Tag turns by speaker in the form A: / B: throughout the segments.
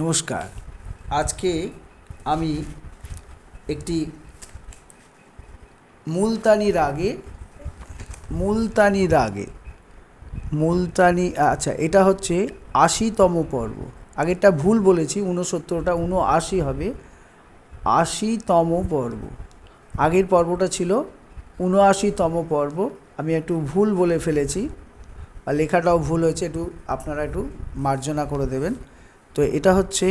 A: নমস্কার। আজকে আমি একটি মুলতানি রাগে মুলতানি রাগে, মুলতানি আচ্ছা এটা হচ্ছে আশিতম পর্ব। আগেরটা ভুল বলেছি, ঊনসত্তরটা উনআশি হবে। আশিতম পর্ব। আগের পর্বটা ছিল উনআশিতম পর্ব। আমি একটু ভুল বলে ফেলেছি লেখাটাও ভুল হয়েছে, একটু আপনারা একটু মার্জনা করে দেবেন। তো এটা হচ্ছে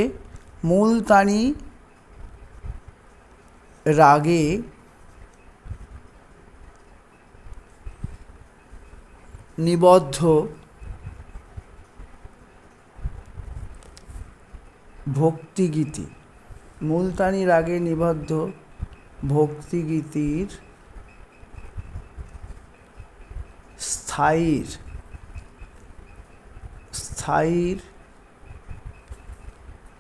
A: মুলতানি রাগে নিবদ্ধ ভক্তিগীতি। মুলতানি রাগে নিবদ্ধ ভক্তিগীতির স্থায়ীর স্থায়ীর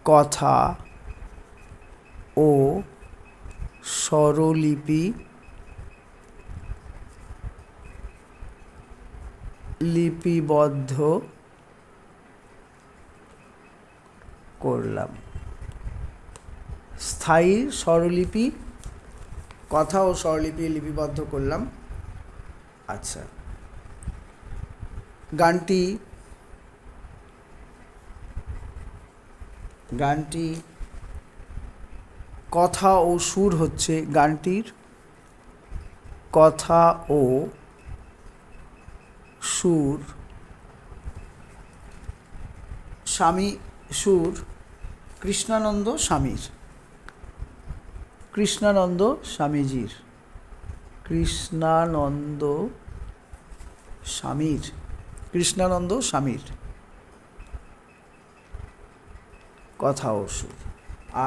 A: কথা ও স্বরলিপি লিপিবদ্ধ করলাম। স্থায়ী স্বরলিপি কথা ও স্বরলিপি লিপিবদ্ধ করলাম। আচ্ছা। গানটি গানটি কথা ও সুর হচ্ছে গানটির। কথা ও সুর। স্বামী সুর, কৃষ্ণানন্দ স্বামীর। কৃষ্ণানন্দ স্বামীজির। কৃষ্ণানন্দ স্বামীর। কৃষ্ণানন্দ স্বামীর। কথা ও সুর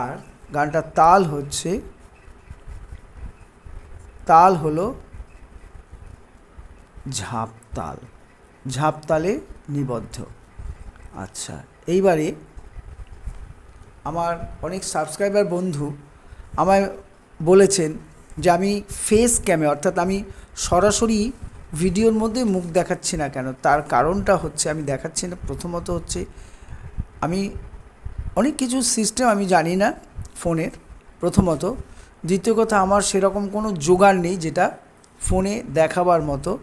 A: আর গানটার তাল হচ্ছে, তাল হলো ঝাঁপ তাল। ঝাঁপ তালে নিবদ্ধ। আচ্ছা এইবারে আমার অনেক সাবস্ক্রাইবার বন্ধু আমায় বলেছেন যে আমি ফেস ক্যামে অর্থাৎ আমি সরাসরি ভিডিওর মধ্যে মুখ দেখাচ্ছি না কেন, তার কারণটা হচ্ছে আমি দেখাচ্ছি না। প্রথমত হচ্ছে আমি অনেক কিছু সিস্টেম আমি জানি না ফোনের। প্রথমত। দ্বিতীয় কথা, আমার সেরকম কোনো জোগাড় নেই যেটা ফোনে দেখাবার মতো।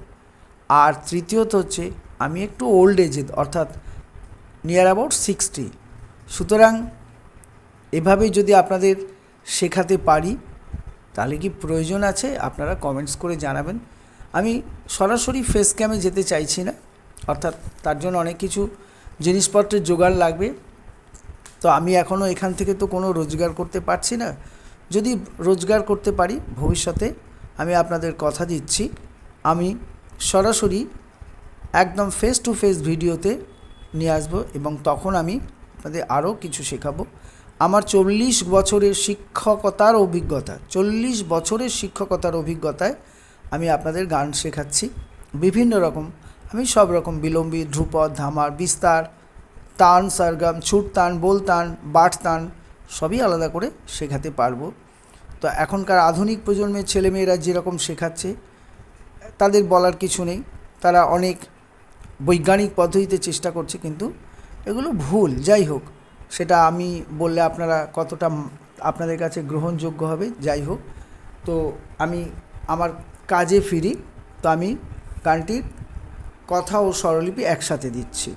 A: আর তৃতীয়ত হচ্ছে, আমি একটু ওল্ড এজে অর্থাৎ নিয়ার অ্যাবাউট সিক্সটি সুতরাং এভাবেই যদি আপনাদের শেখাতে পারি, তাহলে কি প্রয়োজন আছে? আপনারা কমেন্টস করে জানাবেন। আমি সরাসরি ফেস ক্যামে যেতে চাইছি না। অর্থাৎ তার জন্য অনেক কিছু জিনিসপত্রের জোগাড় লাগবে। তো আমি এখনও এখান থেকে তো কোনো রোজগার করতে পারছি না। যদি রোজগার করতে পারি ভবিষ্যতে, আমি আপনাদের কথা দিচ্ছি। আমি সরাসরি একদম ফেস টু ফেস ভিডিওতে নিয়ে আসব এবং তখন আমি আপনাদের আরও কিছু শেখাবো। আমার চল্লিশ বছরের শিক্ষকতার অভিজ্ঞতা, চল্লিশ বছরের শিক্ষকতার অভিজ্ঞতায় আমি আপনাদের গান শেখাচ্ছি। বিভিন্ন রকম, আমি সব রকম, বিলম্বী, ধ্রুপদ, ধামার, বিস্তার তান, সারগাম ছুট তান বোল তান বাট তান সবই আলাদা করে শেখাতে পারব। তো এখনকার আধুনিক প্রজন্মের ছেলেমেয়েরা যেরকম শেখাচ্ছে, তাদের বলার কিছু নেই। তারা অনেক বৈজ্ঞানিক পদ্ধতিতে চেষ্টা করছে, কিন্তু এগুলো ভুল। যাই হোক, সেটা আমি বললে আপনারা কতটা আপনাদের কাছে গ্রহণযোগ্য হবে, যাই হোক। তো আমি আমার কাজে ফিরি, তো আমি গানটির কথা ও স্বরলিপি একসাথে দিচ্ছি।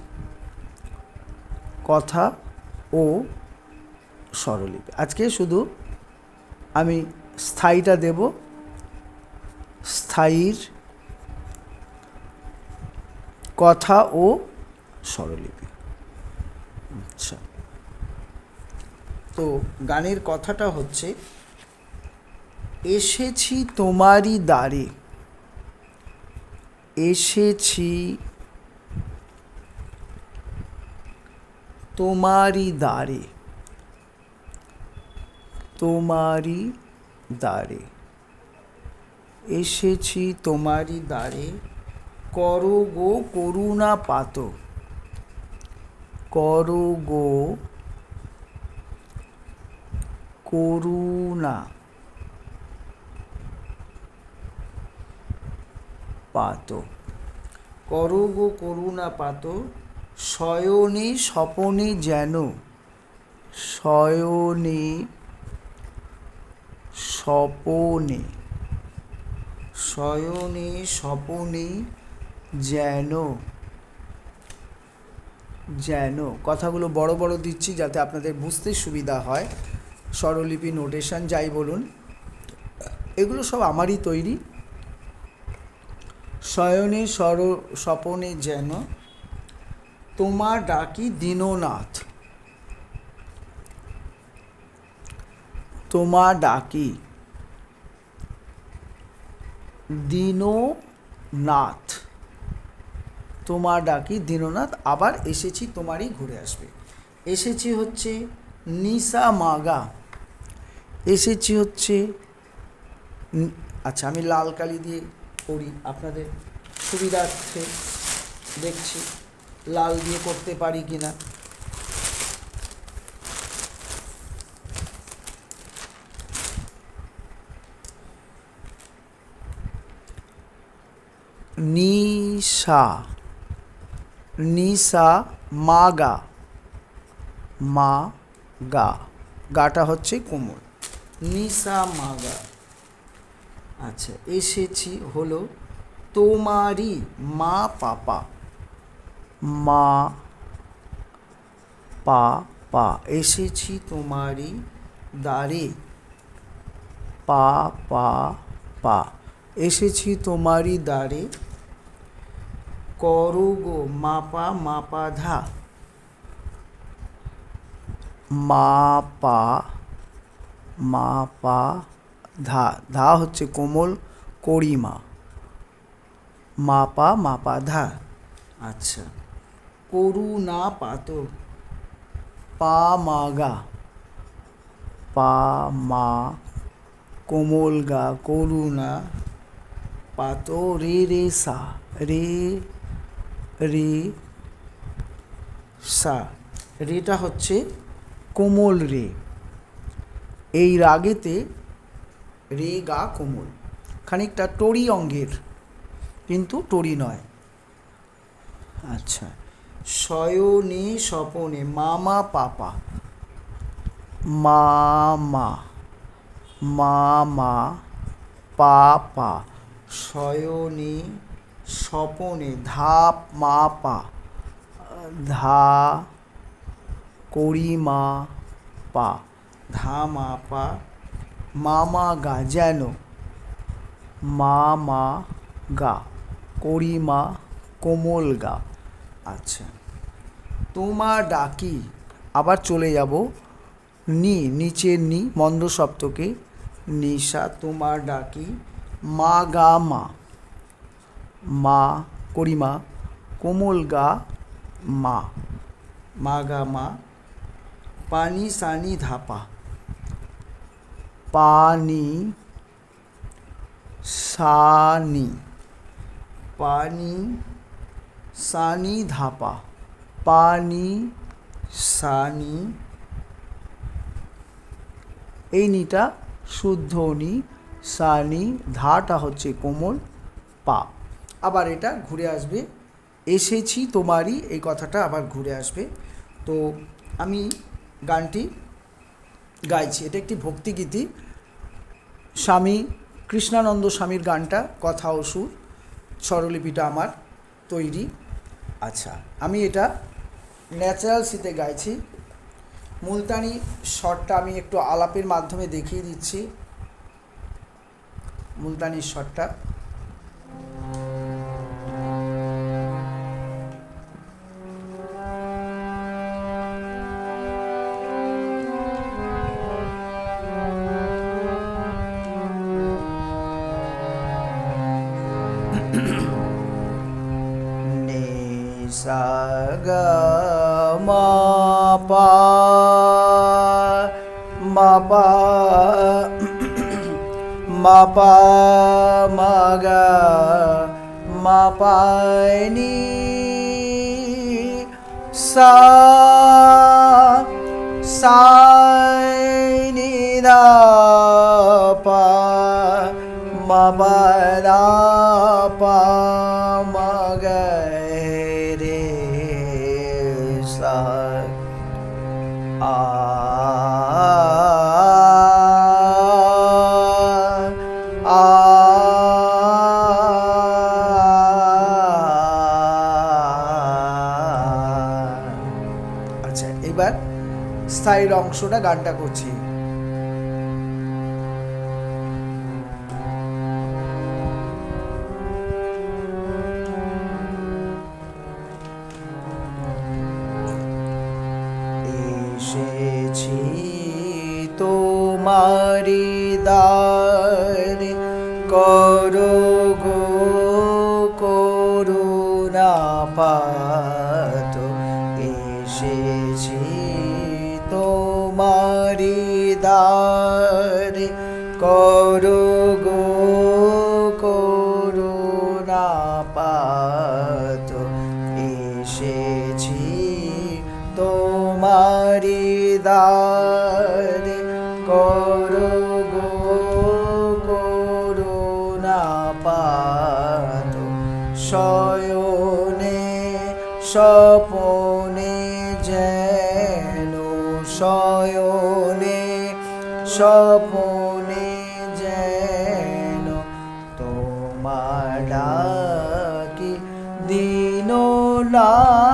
A: কথা ও স্বরলিপি। আজকে শুধু আমি স্থায়ীটা দেব, স্থায়ীর কথা ও স্বরলিপি। আচ্ছা। তো গানের কথাটা হচ্ছে, এসেছি তোমারই দ্বারে, এসেছি তোমারই দ্বারে। তোমারই দ্বারে। এসেছি তোমারই দ্বারে। করো গো করুণা পাত করো গো করুণা পাত করো গো করুণা পাত শয়নে স্বপনে যেন শয়নে স্বপনে শয়নে স্বপনে যেন যেন। কথাগুলো বড় বড় দিচ্ছি যাতে আপনাদের বুঝতে সুবিধা হয়। স্বরলিপি, নোটেশন, যাই বলুন, এগুলো সব আমারই তৈরি। শয়নে স্বর, স্বপনে যেন তোমার ডাকি দীননাথ। তোমার ডাকি দীননাথ। তোমার ডাকি দীননাথ, আবার এসেছি তোমারই ঘুরে আসবে। এসেছি হচ্ছে নিশা মাগা। এসেছি হচ্ছে আচ্ছা আমি লাল কালি দিয়ে করি আপনাদের সুবিধার্থে দেখছি। লাল দিয়ে করতে পারি কি না নিশা নিশা, মাগা মা গা গাটা হচ্ছে কোমর। নিশা, মাগা। আচ্ছা এসেছি হলো তোমারই মা পাপা মা, পা পা, এসেছি তোমারই দ্বারে। পা পা পা, এসেছি তোমারই দ্বারে। করো গো মাপা মাপা ধা। মা পা মা পা ধা। ধা হচ্ছে কোমল করিমা মাপা মাপা ধা। আচ্ছা। করুণা পাত পা মাগা পা মা কোমল গা করুণা পাতো রে রে সা রে রে, সা। রেটা হচ্ছে কোমল রে। এই রাগেতে রে গা কোমল। খানিকটা টরি অঙ্গের, কিন্তু টরি নয়। আচ্ছা। শয়নে স্বপনে, মামা, পাপা। মামা মামা, পাপা। শয়নে স্বপনে, ধাপ মা পা ধা, করিমা, পা। ধা মা পা মামা, গা, যেন। মামা, গা। করিমা, কোমল গা। আচ্ছা। তোমার ডাকি আবার চলে যাব। নি নিচের নি, মন্দ সপ্তকে নিশা তোমার ডাকি মা গা মা। মা, করিমা, কোমল গা মা। মা গা মা, পানি সানি ধাপা। পানি সানি, পানি সানি ধাপা। পানি, সানি। এই নিটা শুদ্ধ নি। সানি ধাটা হচ্ছে কোমল পা। আবার এটা ঘুরে আসবে। এসেছি তোমারই, এই কথাটা আবার ঘুরে আসবে। তো আমি গানটি গাইছি। এটা একটি ভক্তিগীতি। স্বামী, কৃষ্ণানন্দ স্বামীর গানটা, কথা ও সুর, স্বরলিপিটা আমার তৈরি। আচ্ছা আমি এটা ন্যাচারাল সিতে গাইছি। মুলতানি শটটা আমি একটু আলাপের মাধ্যমে দেখিয়ে দিচ্ছি। মুলতানির শটটা। নে saga ma pa ma pa ma pa ma ga ma pa ni sa sa ni da pa ma pa da স্থায়ীর অংশটা গানটা করছি। এসেছি তোমারি দ্বারে শয়নে স্বপনে যেন তোমার ডাকি দিন নাথ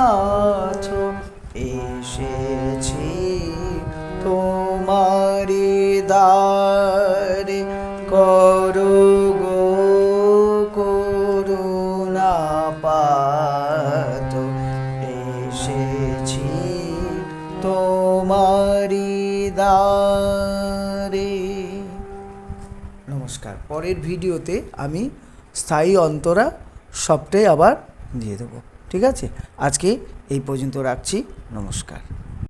A: পরের ভিডিওতে আমি স্থায়ী অন্তরা সবটাই আবার দিয়ে দেবো। ঠিক আছে? আজকে এই পর্যন্ত রাখছি। নমস্কার।